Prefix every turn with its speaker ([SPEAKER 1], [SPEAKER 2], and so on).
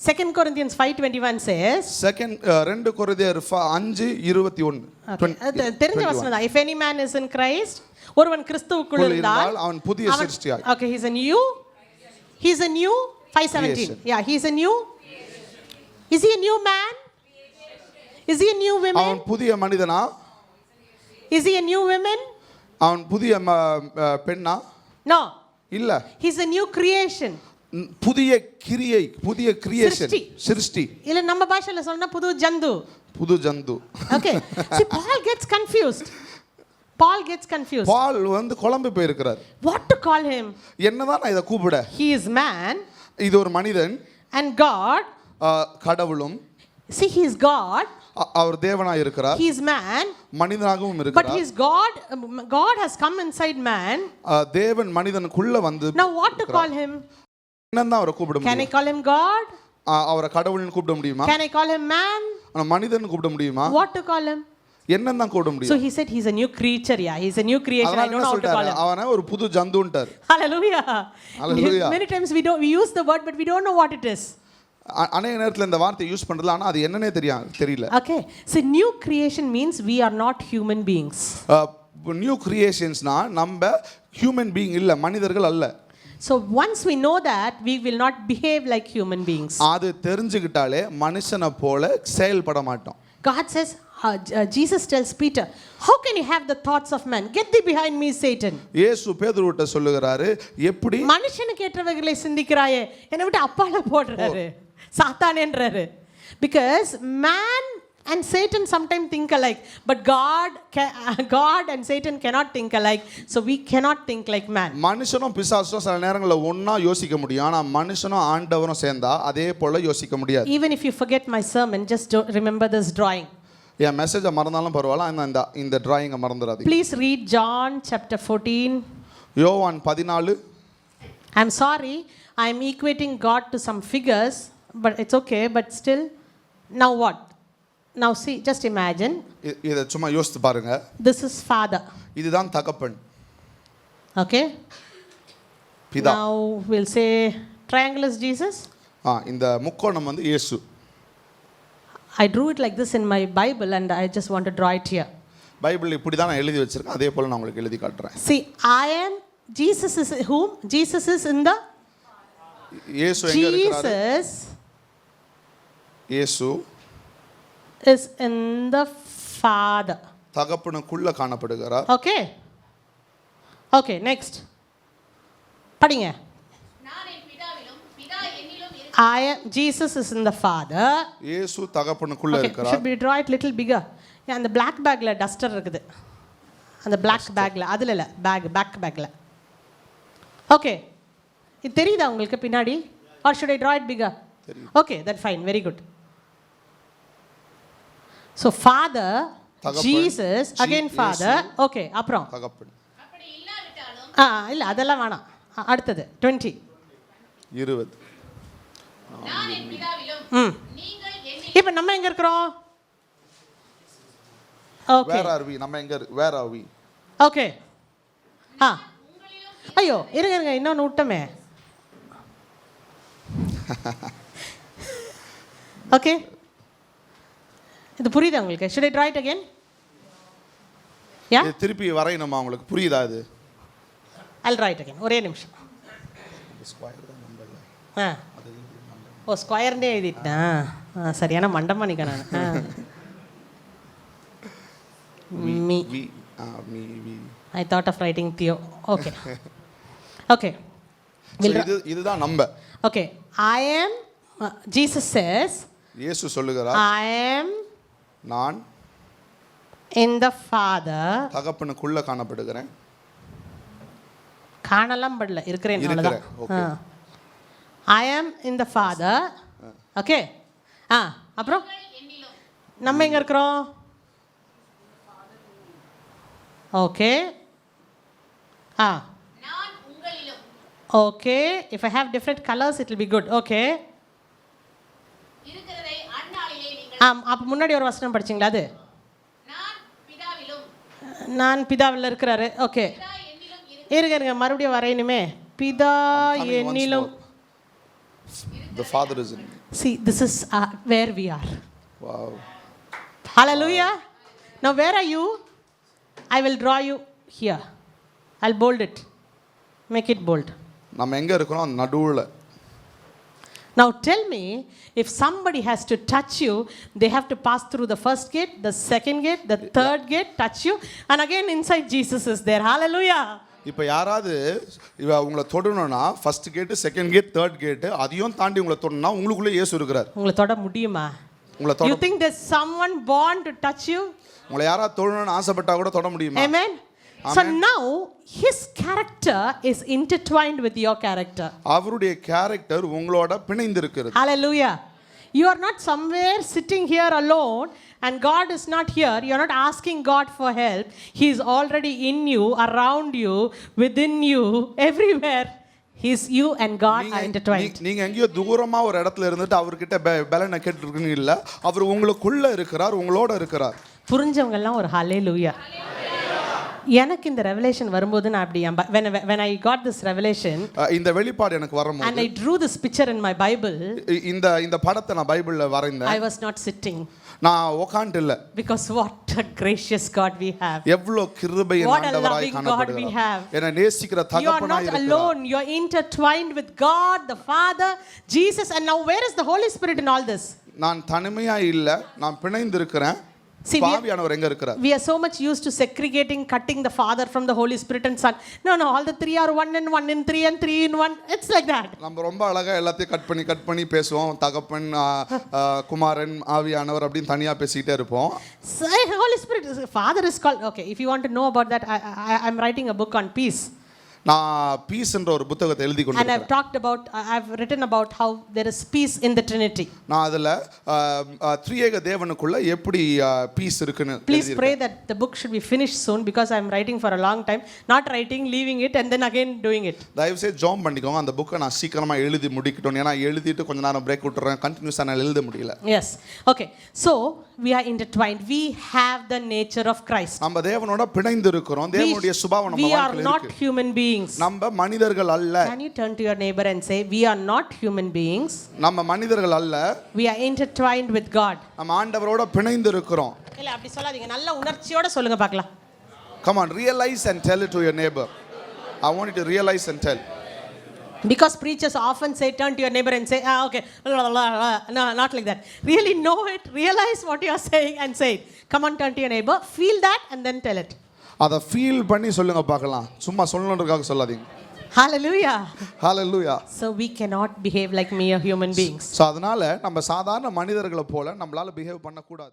[SPEAKER 1] Second Corinthians 5:21 says,
[SPEAKER 2] second ரெண்டு கொரிந்தியர் அஞ்சு இருபத்தி ஒன்று
[SPEAKER 1] தெரிஞ்ச வசனம் தான். If any man is in Christ, ஒருவன் கிறிஸ்துவுக்குள்
[SPEAKER 2] குள்
[SPEAKER 1] இருந்தால்
[SPEAKER 2] அவன் புதிய சிருஷ்டியாய்.
[SPEAKER 1] A new he's a new 517.
[SPEAKER 2] Creation.
[SPEAKER 1] Yeah, he's a new Is he a new man? Is he a new woman?
[SPEAKER 2] அவன் புதிய மனிதனா
[SPEAKER 1] Is he a new woman?
[SPEAKER 2] அவன் புதிய பெண்ணா
[SPEAKER 1] No.
[SPEAKER 2] இல்ல
[SPEAKER 1] He's a new creation.
[SPEAKER 2] புதிய கிரியை புதிய கிரியேஷன்
[SPEAKER 1] சிருஷ்டி. இல்ல நம்ம பாஷையில சொன்னா புது ஜந்து
[SPEAKER 2] புது ஜந்து
[SPEAKER 1] Okay. See, Paul gets confused. Paul gets confused.
[SPEAKER 2] பால் வந்து குழம்பு போயிருக்கிறார்
[SPEAKER 1] What to call him?
[SPEAKER 2] என்னதான் நான் இதை கூப்பிட
[SPEAKER 1] He is man
[SPEAKER 2] இது ஒரு மனிதன்
[SPEAKER 1] God.
[SPEAKER 2] அஹ், கடவுளும்
[SPEAKER 1] See, he is God.
[SPEAKER 2] அவர் தேவனா இருக்கிறார்
[SPEAKER 1] He is man.
[SPEAKER 2] மனிதனாகவும்
[SPEAKER 1] But
[SPEAKER 2] இருக்கிறார்
[SPEAKER 1] he is God. God has come inside man.
[SPEAKER 2] தேவன் மனிதனுக்குள்ள வந்து
[SPEAKER 1] Now, what to call him?
[SPEAKER 2] என்னன்னு அவரை கூப்பிட
[SPEAKER 1] Can I
[SPEAKER 2] முடியும்
[SPEAKER 1] call him God?
[SPEAKER 2] அஹ், அவரை கடவுள்னு கூப்பிட முடியுமா
[SPEAKER 1] Can I call him man?
[SPEAKER 2] ஆனா மனிதன் கூப்பிட முடியுமா
[SPEAKER 1] What to call him?
[SPEAKER 2] என்னன்னு தான் கூப்பிட
[SPEAKER 1] So
[SPEAKER 2] முடியும்
[SPEAKER 1] he said he's a new creature. Yeah, he's a new creation. I
[SPEAKER 2] அதனால
[SPEAKER 1] don't
[SPEAKER 2] என்ன
[SPEAKER 1] know how to call
[SPEAKER 2] சொல்லிட்டாரு
[SPEAKER 1] him.
[SPEAKER 2] அவனை ஒரு புது ஜந்துன்ட்டார்
[SPEAKER 1] Hallelujah.
[SPEAKER 2] Hallelujah.
[SPEAKER 1] Many times we don't we use the word, but we don't know what it is.
[SPEAKER 2] அநேக நேரத்துல இந்த வார்த்தை யூஸ் பண்றது ஆனா அது என்னன்னே தெரியும் தெரியல
[SPEAKER 1] Okay. So new creation means we are not human beings.
[SPEAKER 2] New கிரியேஷன்ஸ்னா நம்ம ஹியூமன் பீயிங் இல்ல மனிதர்கள் அல்ல
[SPEAKER 1] So once we know that, we will not behave like human beings.
[SPEAKER 2] அது தெரிஞ்சுக்கிட்டாலே மனுஷனை போல செயல்பட மாட்டோம்
[SPEAKER 1] God says, uh, J- uh, Jesus tells Peter, How can you have the thoughts of man? Get thee behind me, Satan.
[SPEAKER 2] இயேசு பேதுருவிட்ட சொல்லுகிறாரு எப்படி
[SPEAKER 1] மனுஷனுக்கு ஏற்றவைகளை சிந்திக்கிறாயே என்னை விட்டு அப்பால போடுறாரு சாத்தானேன்றாரு because man and Satan sometime think alike but god god and Satan cannot think alike so we cannot think like man
[SPEAKER 2] மனுஷனும் பிசாசும் சில நேரங்களில் ஒண்ணா யோசிக்க முடியும் ஆனா மனுஷனும் ஆண்டவரும் சேர்ந்தா அதே போல யோசிக்க முடியாது
[SPEAKER 1] even if you forget my sermon just don't remember this drawing
[SPEAKER 2] என் மெசேஜை மறந்தாலும் பரவாயில்ல ஆனா இந்த இந்த டிராயிங்கை மறந்துடாதீங்க
[SPEAKER 1] please read john chapter 14
[SPEAKER 2] யோவான் பதினாலு
[SPEAKER 1] i'm sorry i'm equating god to some figures but it's okay but still now what Now see just imagine
[SPEAKER 2] இ- இதை சும்மா யோசித்து பாருங்க
[SPEAKER 1] this is father
[SPEAKER 2] இதுதான் தகப்பன்
[SPEAKER 1] Okay.
[SPEAKER 2] பிதா
[SPEAKER 1] Now we'll say triangle is Jesus.
[SPEAKER 2] ஆ இந்த முக்கோணம் வந்து இயேசு
[SPEAKER 1] I drew it like this in my Bible and I just want to draw it here.
[SPEAKER 2] Bible இப்படி தான் நான் எழுதி வச்சிருக்கேன் அதே போல நான் உங்களுக்கு எழுதி காட்டுறேன்
[SPEAKER 1] See, I am, Jesus is whom? Jesus is in the,
[SPEAKER 2] இயேசு எங்க இருக்கிறாரு
[SPEAKER 1] Jesus
[SPEAKER 2] இயேசு
[SPEAKER 1] is in the Father.
[SPEAKER 2] தகப்பனுக்குள்ள காணப்படுகிறார்.
[SPEAKER 1] Okay. Okay, next. படிங்க. I am, Jesus is in the Father.
[SPEAKER 2] இயேசு தகப்பனுக்குள்ள இருக்கிறார்.
[SPEAKER 1] should we draw it little bigger? Yeah, அந்த black bagல டஸ்டர் இருக்குது. அந்த black bagல அதுல இல்ல பேக் பேக் பேக்ல ஓகே இது தெரியுதா உங்களுக்கு பின்னாடி? Or should I draw it bigger okay that fine very good
[SPEAKER 2] so
[SPEAKER 1] father
[SPEAKER 2] Jesus
[SPEAKER 1] again father okay அப்புறம். ஆ இல்லை அதெல்லாம் வேணாம். அடுத்தது டுவெண்ட்டி
[SPEAKER 2] இருபது.
[SPEAKER 1] ம். இப்போ நம்ம எங்க இருக்கிறோம்? ஓகே
[SPEAKER 2] வேற ஆர் வி நம்ம எங்க வேற ஆர் வி
[SPEAKER 1] ஓகே ஆ. ஐயோ இருங்க இருங்க இன்னொன்று விட்டமே ஓகே இது புரியுதா உங்களுக்கு? Should I draw it again yeah
[SPEAKER 2] இது திருப்பி வரையணுமா உங்களுக்கு? புரியுதா இது?
[SPEAKER 1] அல் ட்ரா இட் அகைன் ஒரே நிமிஷம். ஆ. ஓ ஸ்கொயர்னே எழுதிட்டேன்? ஆ சரியான மண்டமானிக்கா நான். ஆ. மீ.
[SPEAKER 2] வி ஆ வி வி.
[SPEAKER 1] I thought of writing Theo. Okay. okay.
[SPEAKER 2] So
[SPEAKER 1] We'll
[SPEAKER 2] இது இதுதான்
[SPEAKER 1] okay. I am, uh, Jesus says,
[SPEAKER 2] இயேசு சொல்லுகிறார்.
[SPEAKER 1] I am
[SPEAKER 2] நான்
[SPEAKER 1] in the Father.
[SPEAKER 2] தகப்பனுக்குள்ள காணப்படுகிறேன்.
[SPEAKER 1] காணலாம் படல இருக்கிறேன்.
[SPEAKER 2] இருக்கிறேன், okay.
[SPEAKER 1] ஐ ஆம் இன் த ஃபாதர் ஓகே ஆ அப்புறம்? நம்ம எங்க இருக்கிறோம்? ஓகே ஆ.
[SPEAKER 3] நான் உங்களிலும்
[SPEAKER 1] okay if I have different colours it will be good okay
[SPEAKER 3] இருக்கிறதை அந்நாளிலே நீங்கள்
[SPEAKER 1] ஆ அப்போ முன்னாடி ஒரு வசனம் படிச்சிங்களா அது
[SPEAKER 3] நான் பிதாவிலும்
[SPEAKER 1] நான் பிதாவில் இருக்கிறாரு ஓகே இருங்க இருங்க மறுபடியும் வரையணுமே பிதா என்னிலும்
[SPEAKER 2] the father is in me
[SPEAKER 1] See, this is uh, where we are.
[SPEAKER 2] wow
[SPEAKER 1] Hallelujah. Now, where are you? I will draw you here. I'll bold it. Make it bold.
[SPEAKER 2] நம்ம எங்க இருக்கிறோம் நடுவுல
[SPEAKER 1] Now, tell me if somebody has to touch you, they have to pass through the first gate, the second gate, the third gate, touch you, and again inside Jesus is there. Hallelujah.
[SPEAKER 2] இப்போ யாராவது இவ உங்களை தொடணும்னா first gate second gate third gate அதையும் தாண்டி உங்களை தொடணும்னா உங்களுக்குள்ளே இயேசு இருக்கிறார்
[SPEAKER 1] உங்களை தொட முடியுமா
[SPEAKER 2] உங்களை
[SPEAKER 1] You
[SPEAKER 2] தொட
[SPEAKER 1] think there's someone born to touch you?
[SPEAKER 2] உங்களை யாராவது தொடணும்னு ஆசைப்பட்டா கூட தொட முடியுமா
[SPEAKER 1] Amen. So now his character is intertwined with your character.
[SPEAKER 2] அவருடைய கேரக்டர் உங்களோட பிணைந்து இருக்கிறது
[SPEAKER 1] Hallelujah. You are not somewhere sitting here alone and God is not here. You're not asking God for help. He is already in you, around you, within you, everywhere. You and God are
[SPEAKER 2] நீங்க-
[SPEAKER 1] intertwined.
[SPEAKER 2] நீ- நீங்க எங்கேயோ தூரமா ஒரு இடத்துல இருந்துட்டு அவர்கிட்ட பலனை கேட்டுருக்குன்னு இல்ல அவர் உங்களுக்குள்ள இருக்கிறார் உங்களோட இருக்கிறார்
[SPEAKER 1] புரிஞ்சவங்க எல்லாம் ஒரு ஹalleluya எனக்கு இந்த ரெவலேஷன் வரும்போது நான் அப்படி என் ப- when I- when I got this revelation
[SPEAKER 2] அஹ் இந்த வெளிப்பாடு எனக்கு
[SPEAKER 1] and
[SPEAKER 2] வரும்போது
[SPEAKER 1] I drew this picture in my Bible,
[SPEAKER 2] இ- இந்த இந்த படத்தை நான் பைபிள்ல வரைந்தேன்
[SPEAKER 1] I was not sitting
[SPEAKER 2] நான் உக்காண்டு இல்ல
[SPEAKER 1] because what a gracious God we have.
[SPEAKER 2] எவ்வளவு கிருபை ஆண்டவராய் காணப்படுகிறார். என்னை நேசிக்கிற
[SPEAKER 1] You are
[SPEAKER 2] தகப்பனாய்
[SPEAKER 1] not
[SPEAKER 2] இருக்கிறார்
[SPEAKER 1] alone. You are intertwined with God, the Father, Jesus, and now where is the Holy Spirit in all this?
[SPEAKER 2] நான் தனிமையா இல்ல நான் பிணைந்து இருக்கிறேன்
[SPEAKER 1] See, we-
[SPEAKER 2] பாவியானவர் எங்க இருக்கிறார்
[SPEAKER 1] We are so much used to segregating, cutting the Father from the Holy Spirit and Son. No, no, all the three are one and one in three and three in one. It's like that.
[SPEAKER 2] நம்ம ரொம்ப அழகா எல்லாத்தையும் cut பண்ணி cut பண்ணி பேசுவோம் தகப்பன் ஆ, ஆ, குமாரன் ஆவியானவர் அப்படின்னு தனியா பேசிக்கிட்டே இருப்போம்
[SPEAKER 1] So, Holy Spirit, is- Father is called. Okay, if you want to know about that, I, I, I'm writing a book on peace.
[SPEAKER 2] நான் பீஸ் என்ற ஒரு புத்தகத்தை எழுதி
[SPEAKER 1] And
[SPEAKER 2] கொண்டு
[SPEAKER 1] I've talked about, I've written about how there is peace in the Trinity.
[SPEAKER 2] நான் அதுல திரியேக தேவனுக்குள்ள எப்படி piece இருக்குன்னு
[SPEAKER 1] Please
[SPEAKER 2] எழுதியிருக்கேன்.
[SPEAKER 1] pray that the book should be finished soon because I'm writing for a long time. Not writing, leaving it, and then again doing it.
[SPEAKER 2] தயவு செய்து jam பண்ணிக்கோங்க அந்த புக்கை நான் சீக்கிரமா எழுதி முடிக்கட்டும் ஏன்னா எழுதிட்டு கொஞ்ச நேரம் பிரேக் விட்டுறேன் கண்டினியூஸாக நான் எழுத முடியல
[SPEAKER 1] Yes. Okay. So we are intertwined. We have the nature of Christ.
[SPEAKER 2] நம்ம தேவனோட பிணைந்து இருக்கிறோம் தேவனுடைய சுபாவம் நம்ம
[SPEAKER 1] we are
[SPEAKER 2] வாழ்க்கையில
[SPEAKER 1] not
[SPEAKER 2] இருக்கு
[SPEAKER 1] human beings.
[SPEAKER 2] நம்ம மனிதர்கள் அல்ல
[SPEAKER 1] Can you turn to your neighbor and say, We are not human beings.
[SPEAKER 2] நம்ம மனிதர்கள் அல்ல
[SPEAKER 1] We are intertwined with God.
[SPEAKER 2] நம்ம ஆண்டவரோட பிணைந்து இருக்கிறோம்
[SPEAKER 1] இல்ல அப்படி சொல்லாதீங்க நல்ல உணர்ச்சியோட சொல்லுங்க பார்க்கலாம்
[SPEAKER 2] come on realise and tell to your neighbour I want to realise and tell
[SPEAKER 1] Because preachers often say, turn to your neighbor and say, ah, okay, la, la, la, la." no, not like that. Really know it, realize what you are saying, and say it. Come on, turn to your neighbor, feel that, and then tell it.
[SPEAKER 2] அதை feel பண்ணி சொல்லுங்க பார்க்கலாம் சும்மா சொல்லணுன்றதுக்காக சொல்லாதீங்க
[SPEAKER 1] Hallelujah.
[SPEAKER 2] Hallelujah
[SPEAKER 1] So we cannot behave like mere human beings.
[SPEAKER 2] So அதனால நம்ம சாதாரண மனிதர்களை போல நம்மளால பிஹேவ் பண்ணக்கூடாது